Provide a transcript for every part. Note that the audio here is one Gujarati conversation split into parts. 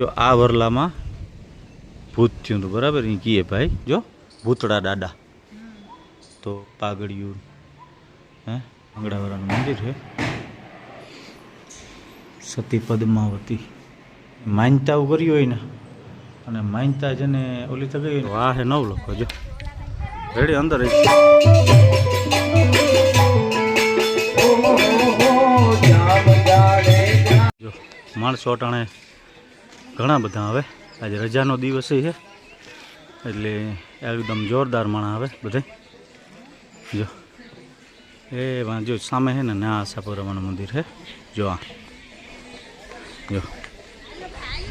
જો આ વરલામાં ભૂત થયું હતું બરાબર? એ કીએ ભાઈ, જો ભૂતળા દાદા. તો પાગડિયું હે આંગણાવાળાનું મંદિર છે. સતી પદ્માવતી. માનતા કર્યું હોય ને, અને માનતા જેને ઓલી તો ગઈ વાહ, હે, નવ લખો જો. રેડી, અંદર માણસો અટાણે ઘણા બધા આવે. આજે રજાનો દિવસ છે. એટલે એકદમ જોરદાર માણસ આવે બધે. જો. એ વાં જો સામે છે ને, ના આશાપુરામાનું મંદિર છે. જો આ. જો.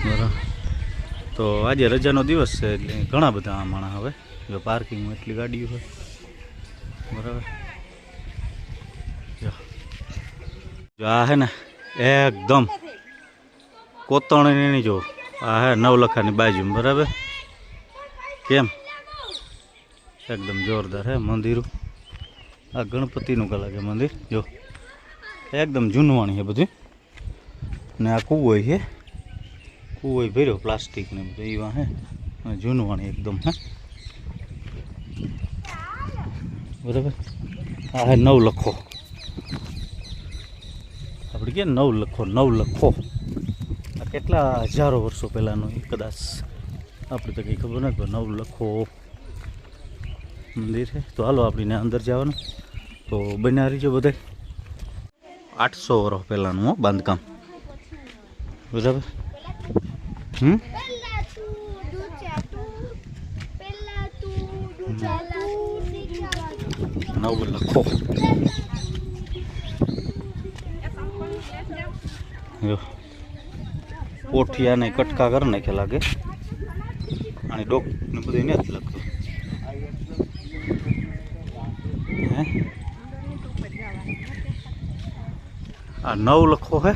બરાબર તો આજે રજાનો દિવસ છે, એટલે ઘણા બધા આ માણસ આવે. જો પાર્કિંગમાં એટલી ગાડીઓ હોય. બરાબર. જો. જો આ હે ને, એકદમ કોતરણી જો. આ હે નવલખાની બાજુમાં, બરાબર? કેમ? એકદમ જોરદાર હે મંદિરો. આ ગણપતિનું કલા છે મંદિર, જો. એકદમ જૂનવાણી છે બધું. ને આ કૂવો છે કૂવો ભર્યો પ્લાસ્ટિક ને બધું એવા હે. જૂનવાણી એકદમ હે. બરાબર? આ હે નવ લખો આપણે કે નવ લખો નવ લખો કેટલા હજારો વર્ષો પહેલાંનું એ કદાચ આપણે તો કંઈ ખબર નથી, પણ નવ લખો મંદિર છે. તો હાલો આપણે અંદર જવાનું. તો બન્યા રહીજો બધે આઠસો વર્ષ પહેલાંનું બાંધકામ. બરાબર? હમ. નવ લખો. જો પોઠિયાને કટકા કરી નાખે લાગે. અને ડોક ને બધું નથી લખતું હે? આ નવ લખો હે.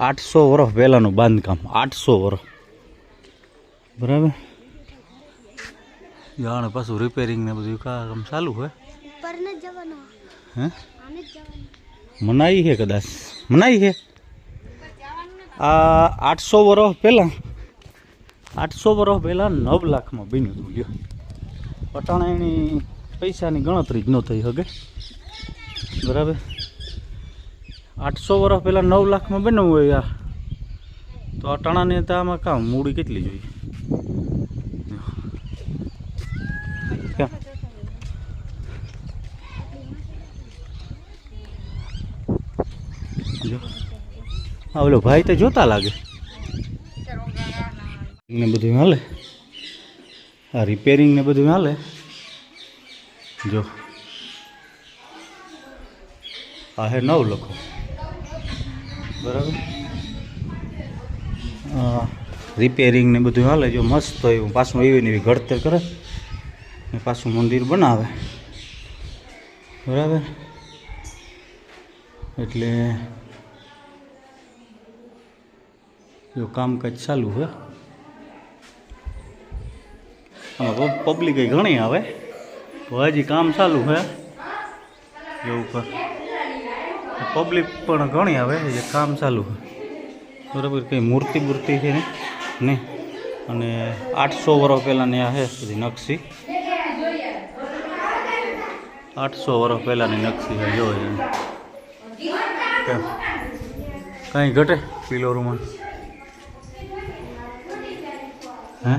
આઠસો વર્ષ પહેલાંનું બાંધકામ. આઠસો વર્ષ બરાબર? જાણે પાછું રિપેરિંગ ને બધું કામ ચાલુ હે? જવાનું. મનાઈ છે કદાચ. મનાઈ છે આ આઠસો વર્ષ પહેલાં આઠસો વર્ષ પહેલાં નવ લાખમાં બન્યું હતું, લ્યો. પટાણા એની પૈસાની ગણતરી જ ન થઈ શકે બરાબર? આઠસો વર્ષ પહેલાં નવ લાખમાં બન્યું હોય આ. તો અટાણાને તો આમાં કામ મૂડી કેટલી જોઈએ? આ ઓલો ભાઈ તો જોતા લાગે. ને બધું હાલે? આ રિપેરિંગ ને બધું હાલે? જો. આ હે નવ લખો. બરાબર? રિપેરિંગ ને બધું હાલે, જો મસ્ત એવું પાછું એવી ને એવી ઘડતર કરે. ને પાછું મંદિર બનાવે. બરાબર? એટલે જો કામકાજ ચાલુ છે આમાં પબ્લિક ઘણી આવે. તો હજી કામ ચાલુ છે એ ઉપર. પબ્લિક પણ ઘણી આવે જે કામ ચાલુ છે બરાબર, કંઈ મૂર્તિ મૂર્તિ છે ને? નહીં. અને આઠસો વર્ષ પહેલાંની આ છે બધી નકશી. આઠસો વર્ષ પહેલાંની નકશી છે જો કાંઈ ઘટે પીલો રૂમાલ? હે?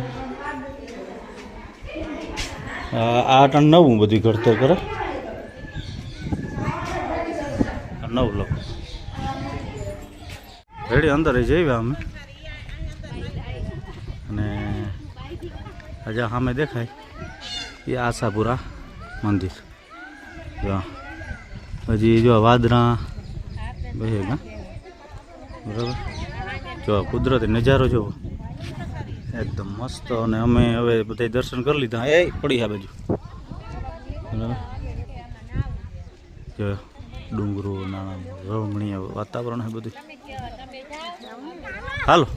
આ નવું બધું ઘડતર કરે? નવ લોકો રેડી, અંદર જઈએ અમે. અને આજે સામે દેખાય. એ આશાપુરા મંદિર. જો. હજી જો વાદરા બે બરાબર? જો કુદરતી નજારો જોવો. એકદમ મસ્ત અને અમે હવે બધા દર્શન કરી લીધા. એ પડી આ બાજુ. જો ડુંગરો નાના રમણીય વાતાવરણ છે બધું હાલો.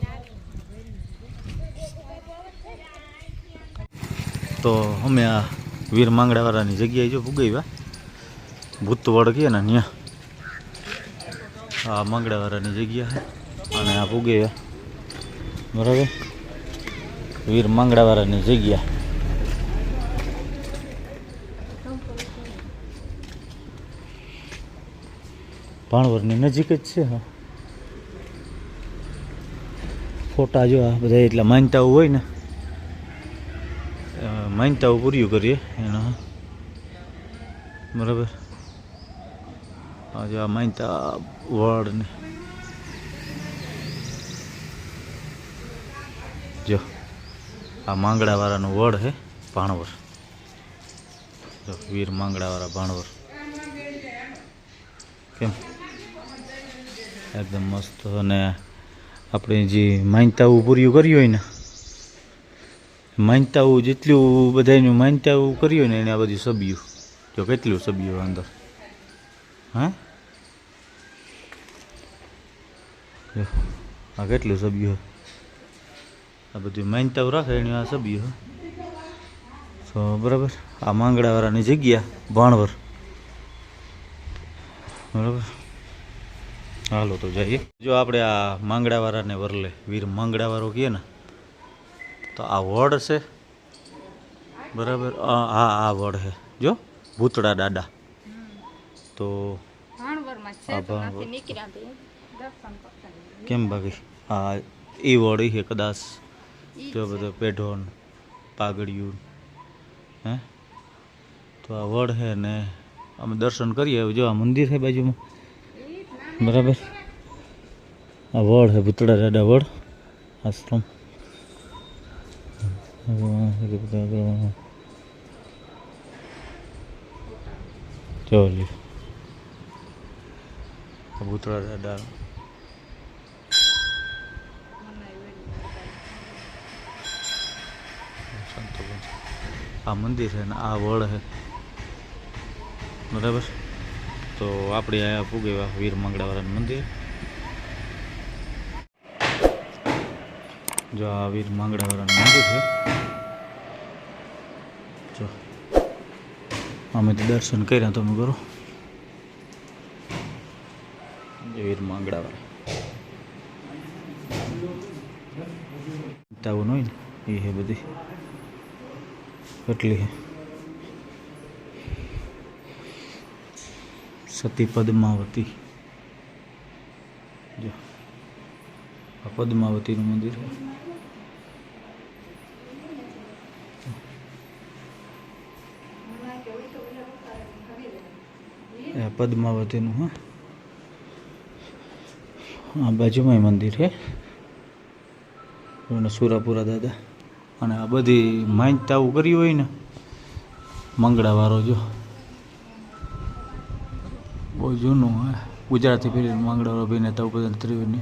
તો અમે આ વીર માંગડાવાળાની જગ્યાએ જો ભૂગવ્યા ભૂતવડ કહે ને ત્યાં આ માંગડાવાળાની જગ્યા છે અને આ ભૂગવ્યા બરાબર? વીર માંગડાવાળાની જગ્યા. ભાણવરની નજીક જ છે ફોટા જો આ બધા એટલા માનતાઓ હોય ને. માનતાઓ પૂરી કરીએ એના બરાબર. આજે આ માનતા વડ ને જો. આ માંગડાવાળાનું વડ છે ભાણવર. જો, વીર માંગડાવાળા ભાણવર. કેમ? એકદમ મસ્ત અને આપણે જે માનતાવું પૂર્યું કર્યું હોય ને, માનતાવું જેટલું બધાનું માનતાઓ કર્યું ને, એને આ બધું સબ્યું જો, કેટલું સબ્યું અંદર. હા? આ કેટલું સબ્યું આ બધું માનતાઓ રાખે એની આ સભ્યો તો બરાબર આ માંગડાવાળાની જગ્યા ભાણવર. બરાબર? હાલો તો જઈએ. જો આપણે આ માંગડાવાળાને વરલે વીર માંગડાવાળો કહીએ ને તો આ વડ છે. બરાબર? આ આ આ વડ છે. જો ભૂતળા દાદા. તો. કેમ બાકી? આ એ વડ છે કદાચ. જો બધો પેઢોન, પાઘડિયું, હે? તો આ વડ છે ને અમે દર્શન કરીએ. જો આ મંદિર છે બાજુમાં. બરાબર? આ વડ છે, ભૂતળા દાદા વડ, આશ્રમ. ચોલી ભૂતળા દાદા સંતો આ મંદિર છે ને આ વડ છે. બરાબર? તો આપણે અહીંયા પૂગેવા વીર મંગળાવાળાનું મંદિર. જો આ વીર મંગળાવાળાનું મંદિર છે. જો, અમે તો દર્શન કર્યા તમે કરો. વીર મંગળાવાળા તાવું હોય ને? એ બધી. કેટલી સતી પદ્માવતી જો, આ પદ્માવતીનું મંદિર પદ્માવતીનું, હા. આ બાજુમાં મંદિર છે. સુરાપુરા દાદા. અને આ બધી માનતાઓ કરી હોય ને મંગળાવાળો જો. બહુ જૂનું હે. ગુજરાતી ફિલ્મ મંગળાવાળો અભિનેતા ઉપેન્દ્ર ત્રિવેદી.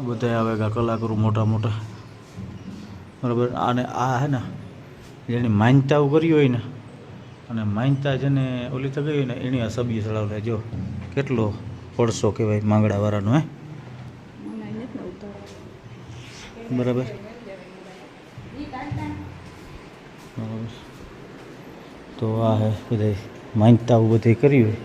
બધા આવે કા કલાકારો મોટા મોટા. બરાબર? અને આ હે ને જેની માન્યતાઓ કરી હોય ને અને માનતા જેને ઓલી તો ગઈ હોય ને એની આ સબી ચડાવે જો. કેટલો પડશો કહેવાય માંગડાવાળાનો હે? ને. બરાબર? તો આ હે બધા આવું બધી કરી હોય.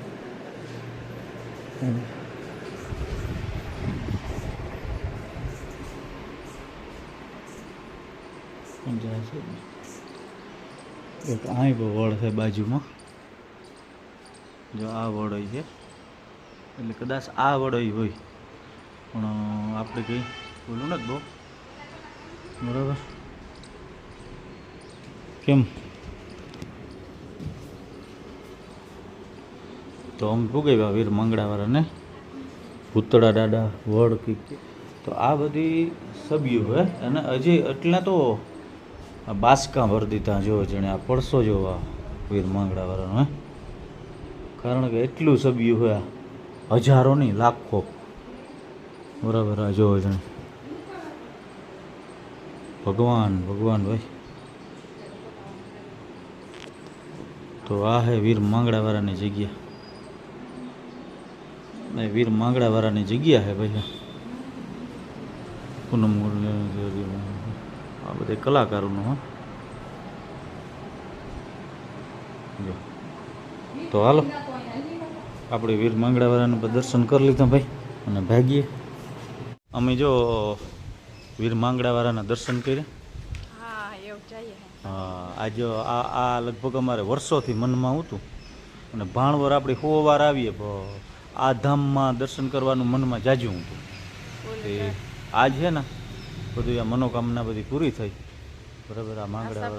એક પણ વડ છે બાજુમાં. જો આ વડ હોય છે. એટલે કદાચ આ વડ હોય. પણ આપણે કંઈ બોલું નથી બહુ. બરાબર? કેમ? તો અમે ભૂગવ્યા વીર મંગળાવાળાને. ભૂતળા દાદા, વડ કીક તો આ બધી સભ્યો હે, અને હજી એટલા તો બાસકા વર્દિતા જો જણે આ પડસો જોવા વીર મંગળાવાળાનો હે. કારણ કે એટલું સભ્યું હોય હજારો નહીં, લાખો. બરાબર આ જોવો જણે. ભગવાન ભગવાન ભાઈ. તો આ હે વીર માંગડાવાળાની જગ્યા. વીર માંગડાવાળાની જગ્યા હે ભાઈ. પૂનમ આ બધા કલાકારોનું, હા. તો હાલો. આપણે વીર માંગડાવાળાનું દર્શન કરી લીધા ભાઈ, અને ભાગીએ. અમે જો વીર માંગડાવાળાના દર્શન કર્યા. આજ આ આ લગભગ અમારે વર્ષોથી મનમાં હતું અને ભાણવર આપણી સો વાર આવીએ આ ધામમાં દર્શન કરવાનું મનમાં જાજ્યું હતું એ આજ છે ને બધું આ મનોકામના બધી પૂરી થઈ. બરાબર આ માંગડા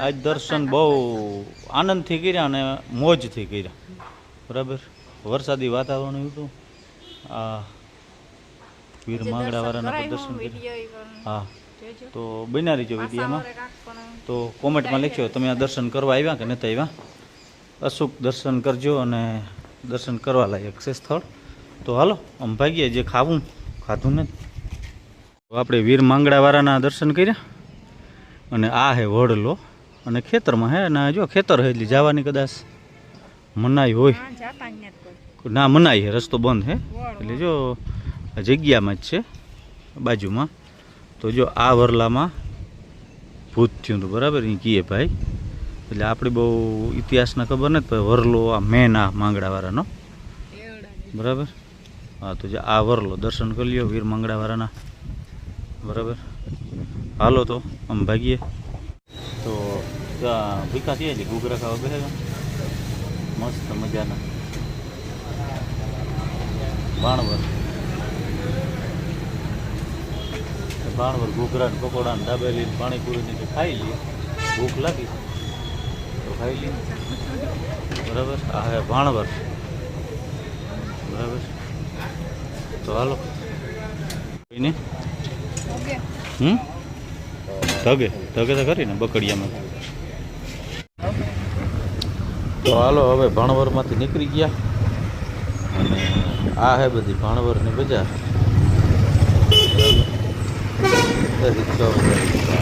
આજ દર્શન બહુ આનંદથી કર્યા અને મોજથી કર્યા. બરાબર વરસાદી વાતાવરણ હતું. આ વીર માંગડા પણ દર્શન કર્યા. હા. જોજો. તો બન્યા રહીજો વિડીયોમાં તો કોમેન્ટમાં લખજો. તમે આ દર્શન કરવા આવ્યા કે નહીં આવ્યા? અચૂક દર્શન કરજો અને દર્શન કરવા લાયક છે સ્થળ. તો હાલો આમ ભાગીએ. જે ખાવું ખાધું નથી. તો આપણે વીર માંગડાવાળાના દર્શન કર્યા. અને આ હે વડલો. અને ખેતરમાં હે અને જો ખેતર હે એટલે જવાની કદાચ મનાઈ હોય. ના મનાઈ હે. રસ્તો બંધ હે. એટલે જો આ જગ્યામાં જ છે બાજુમાં. તો જો આ વરલામાં ભૂત થયું હતું, બરાબર? એ કીએ ભાઈ. એટલે આપણે બહુ ઇતિહાસના ખબર નથી, પણ વરલો આ મેન આ માંગડાવાળાનો. બરાબર? હા, તો જે આ વરલો, દર્શન કરી લ્યો વીર માંગડાવાળાના. બરાબર? હાલો તો, આમ ભાગીએ. તો ભીખા થયા છે, ઘૂઘરા ખાવા બેસે મસ્ત મજાના. ભાણવર ભાણવર ઘૂઘરા ને પકોડા ને દાબેલી ને પાણીપુરી ને ખાઈ લઈએ ભૂખ લાગી. તો ખાઈ લઈએ બરાબર? આ હે ભાણવર બરાબર? તો હાલો. કોઈને હમ? ધગે. ધગે તો કરીને બકડિયામાં. તો હાલો હવે ભાણવરમાંથી નીકળી ગયા. અને આ હે બધી ભાણવરની બજાર. બરાબર. એ રિક્ષાઓ બધી.